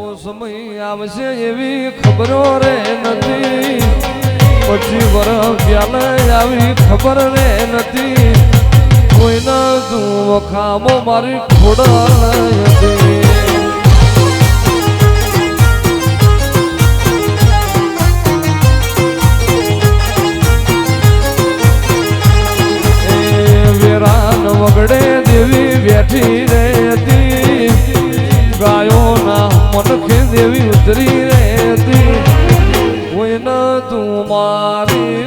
એવો સમય આવશે એવી ખબરો રે નથી. પછી વર ક્યાલે આવી ખબર રે નથી. કોઈના તું ખામો મારી ખોડા હતી વગડે દેવી બેઠી રહેતી. ગાયોના મનખે દેવી ઉતરી રહેતી. કોઈ ન તું મારી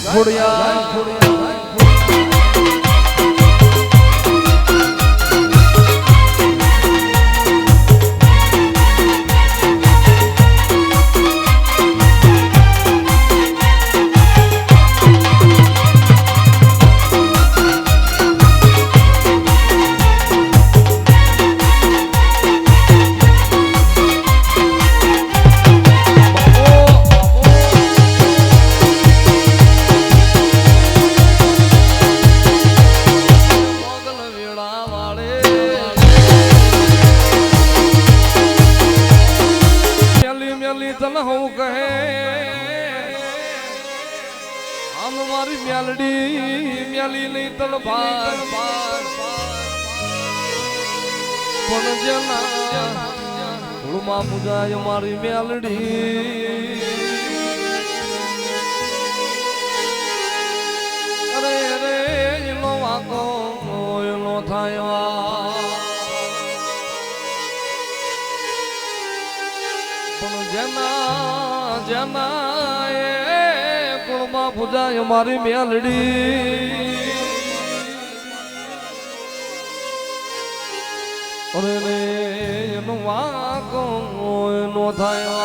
ઘોડિયા આમ મારી મ્યાલડી, મ્યાલી નહીં તલભાર પણ જના ધૂળમાં મુજાય મારી મ્યાલડી. અરે અરે એનો વાંકો એનો થાય પણ જના જના માં પૂજાય મારી મેલડી. અરે રે એનું વાંક નો થાય.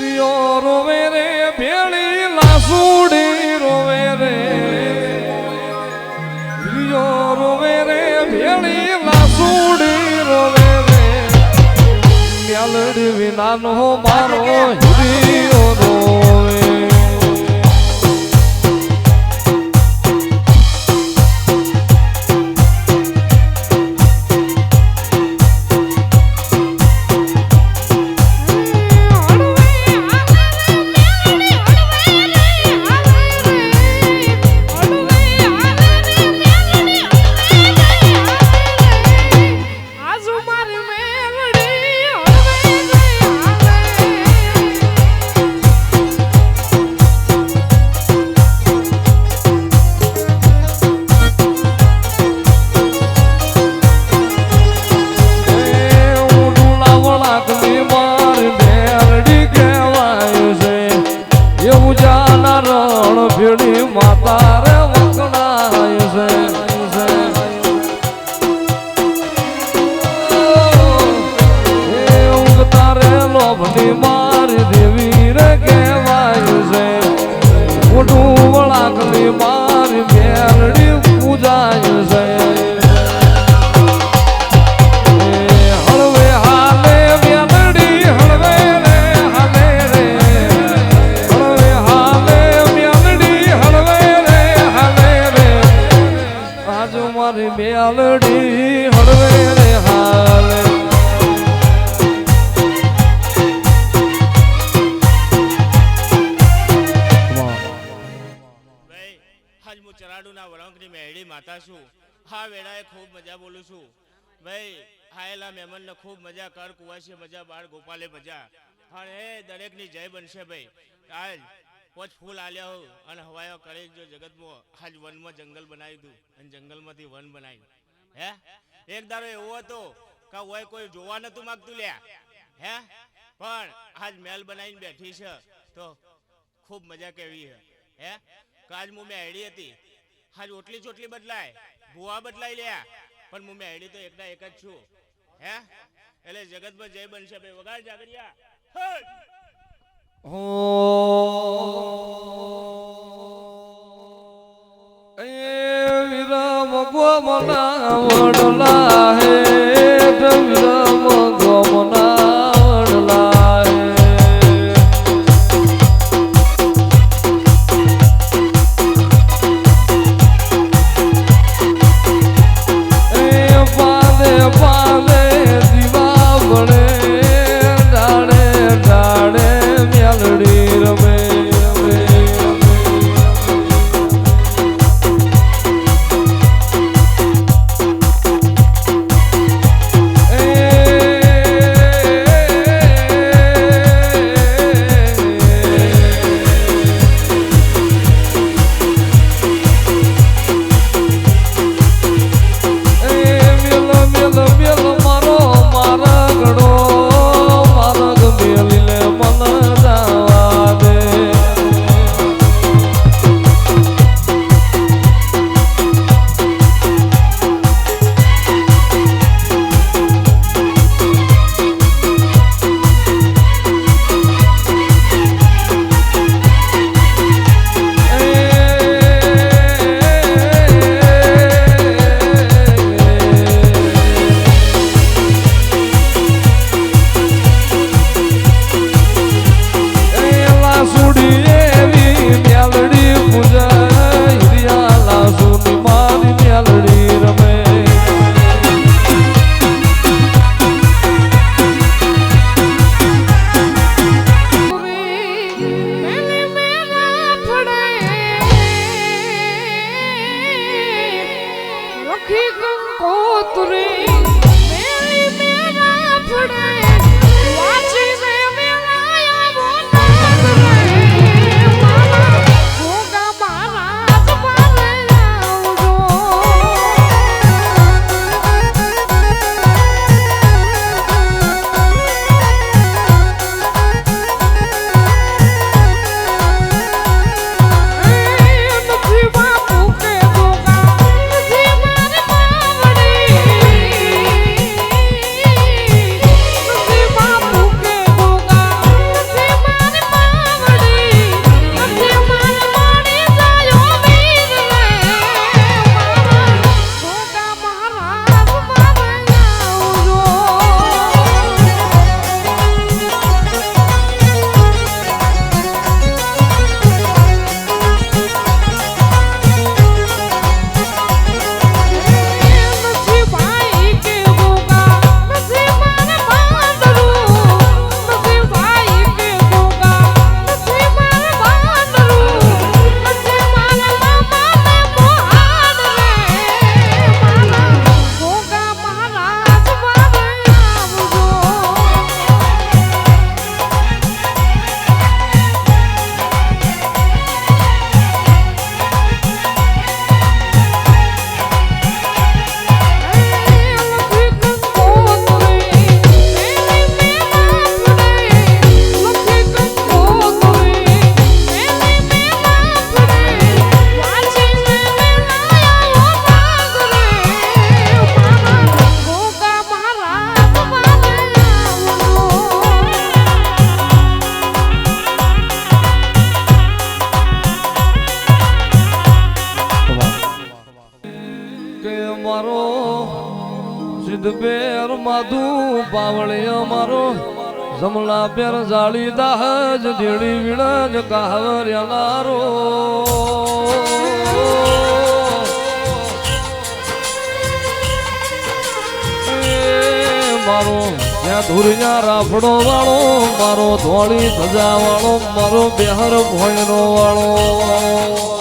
રિયો રોવે રે ભેળી. મ્યાલડી વિનાનો મારો હિરિયો મેલડી હળવે રે હાલે આજ હું ચરાડુના વળંકની મેળી માતા છું. હા વેળાએ ખૂબ મજા બોલું છું. ભાઈ, હાયેલા મહેમાનને ખૂબ મજા, કર કુવાસી મજા, બાળ ગોપાલે મજા. હા હે, દરેકની જય બનશે ભાઈ. આજ પોચ ફૂલ આલ્યા હોઉં અને હવાયો કરે જો જગતમાં આજ વનમાં જંગલ બનાવી દઉં અને જંગલમાંથી વન બનાવી હે? એક દારો એવો હતો કે હોય કોઈ જોવા નતું માગતું લ્યા. હે? પણ આજ મહેલ બનાવીને બેઠી છે તો ખૂબ મજા કેવી છે. હે? કાજ હું મેળી હતી. આજ ઓટલી ચોટલી બદલાય. ભૂવા બદલાઈ લ્યા. પણ હું મેળી તો એકના એક જ છું. હે? એટલે જગતમાં જય બનશે ભાઈ. વગાડ જાગરિયા વિરમ ગોમના વડલા હે. પેર માધુ પાવળિયો અમારો. જમલા પેર જાળી દાહજ ઢેડી વિણજ એ મારો ત્યાં ધુરિયા રાફડો વાળો, મારો ધોળી ધજા વાળો, મારો બેહર ભોયનો વાળો.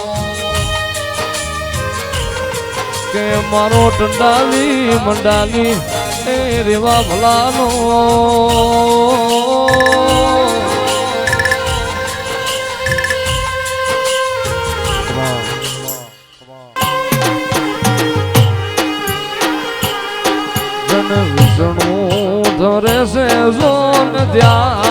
કે મારો ટંડાલી મંડાલી એ રેવા ભલાનો. જન વિષ્ણુ ધરે છે જોન ધ્યાન.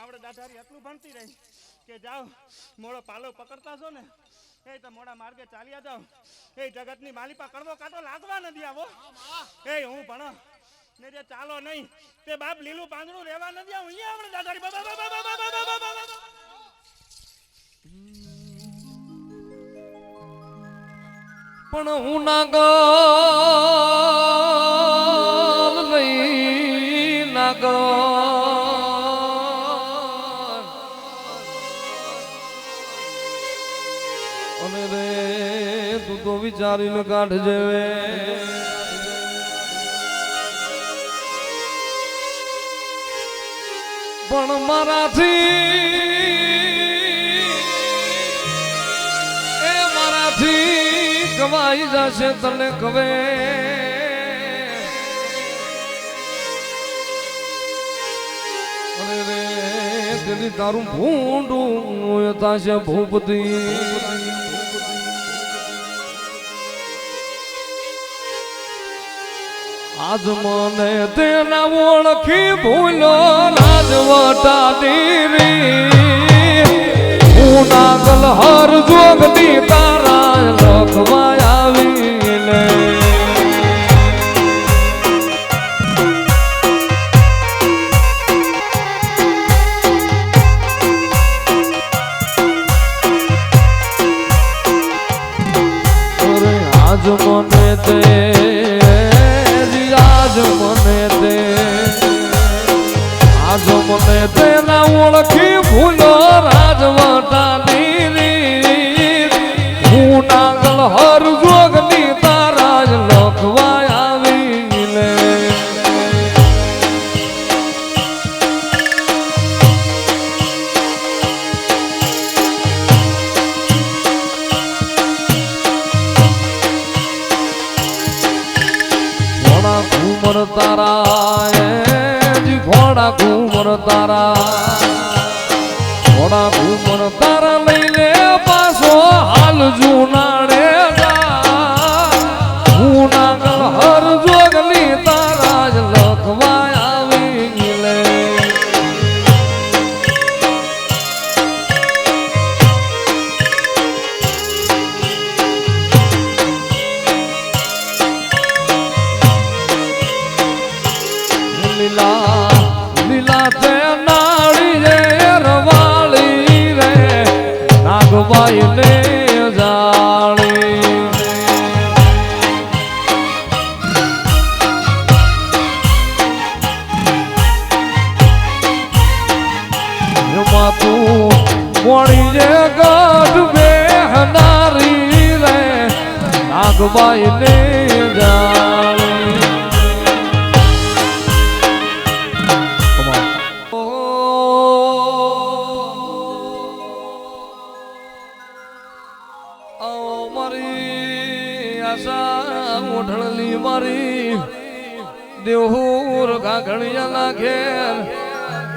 આવડે દાદારી એટલું ભણતી રહી કે જાઓ મોડો પાલો પકડતા છો ને, એ તો મોડા માર્ગે ચાલ્યા જાવ એ જગતની માલિપા કડવો કાંટો લાગવા નથી આવો. એ હું ભણો. ને જે ચાલો નહીં, તે બાપ લીલું પાંદડું રહેવા નથી આવું. અહીંયા આવડે દાદારી બાબા બાબા બાબા બાબા બાબા બાબા પણ હું ના ગલ વિચારીને કાઢજે પણ મારાથી એ મારાથી કવાઈ જશે તને કવે. અરે તારું ભૂંડું થશે ભૂપતિ. આજ મને તેના ઓળખી ભૂલો રાજવટા દીરી હું નાગલ હર જોગની તારા લખવા આવીને. આજ મને તે આજ મને તે આજ મને તેના ઓળખી ભૂલો રાજવટા દીરી હું નાગલ હર જોગની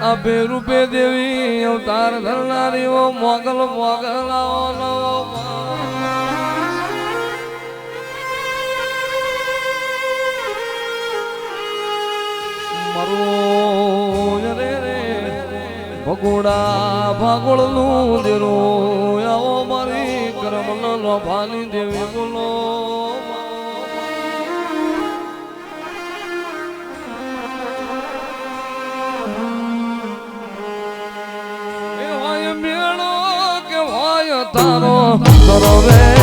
આ બે રૂપે દેવી અવતાર ધરનારીઓ મોગલ મોગલાઓ નવો મારું રે રે, ભગોડા ભાગોળનું દેરો. આવો મારી કરમલ લોભાની દેવી બોલો. તારો તારો વેળો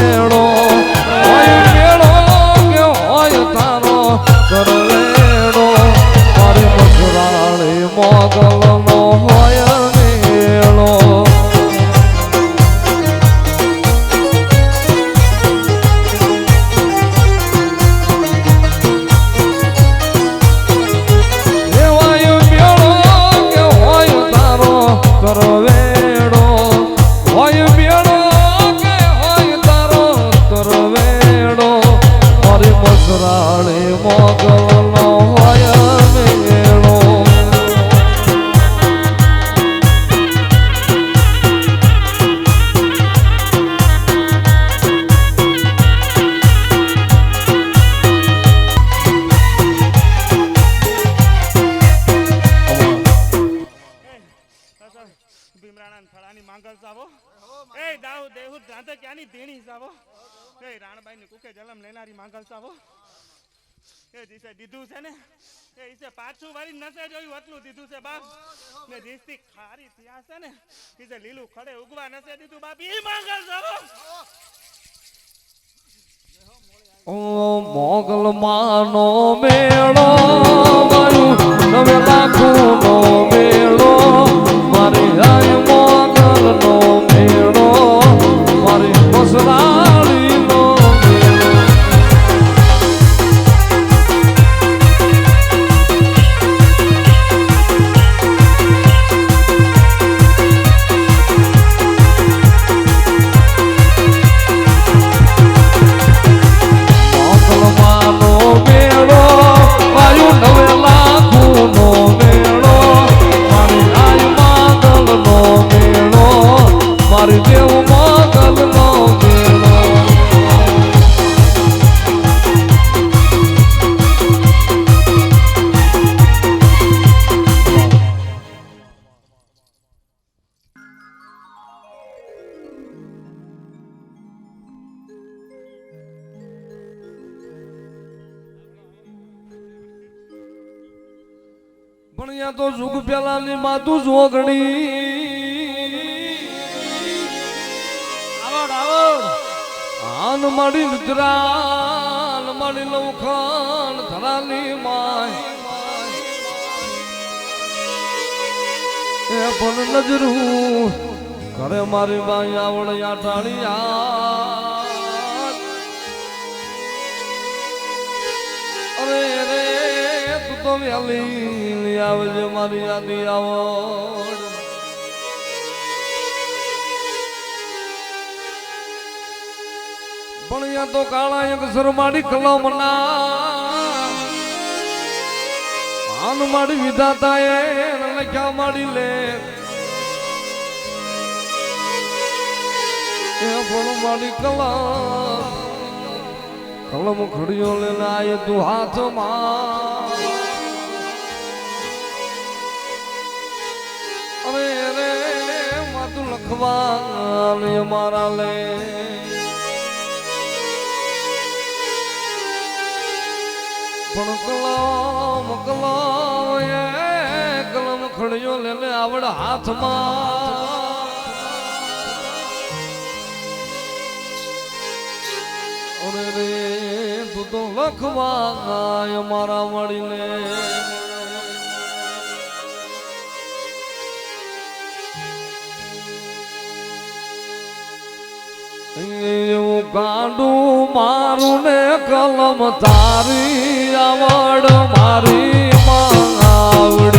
કુકે જલમ માંગલ સાવો એ દિશે દીધું છે ને? એ ઈસે પાછું વાળી નસે જોયું એટલું દીધું છે બાપ. ને જીસથી ખારી થયા છે ને? ઈસે લીલું ખડે ઉગવા નસે દીધું બાપ. એ માંગલ સાવો ઓ મોગલ માનો મેળો મારું નવે લાખો નો મેળો. પણ અહીંયા તો જુગ પેલાની માતું જોગણી આવડ આવડ. આન માડી નિદ્રાન માડી લવખાન ધરાની માય. એ પણ નજરું કરે મારી બાઈ આવડ યાટાળી વેલી આવજે મારી યાદી આવો. અહીંયા તો કાળા એક સરમાડી કલમના. આન માડી વિધાતા એ લખ્યા માડી લે. એ પણ મારી કલા કલમ ખડીયો લે લાય તું હાથમાં. માતું મારા લે. પણ કલમ કલમ એ કલમ લે લઈને આવડ હાથમાં. રે તું તો લખવા મારા મળીને ગાંડું મારું ને કલમ તારી આવડ મારી માં આવડ.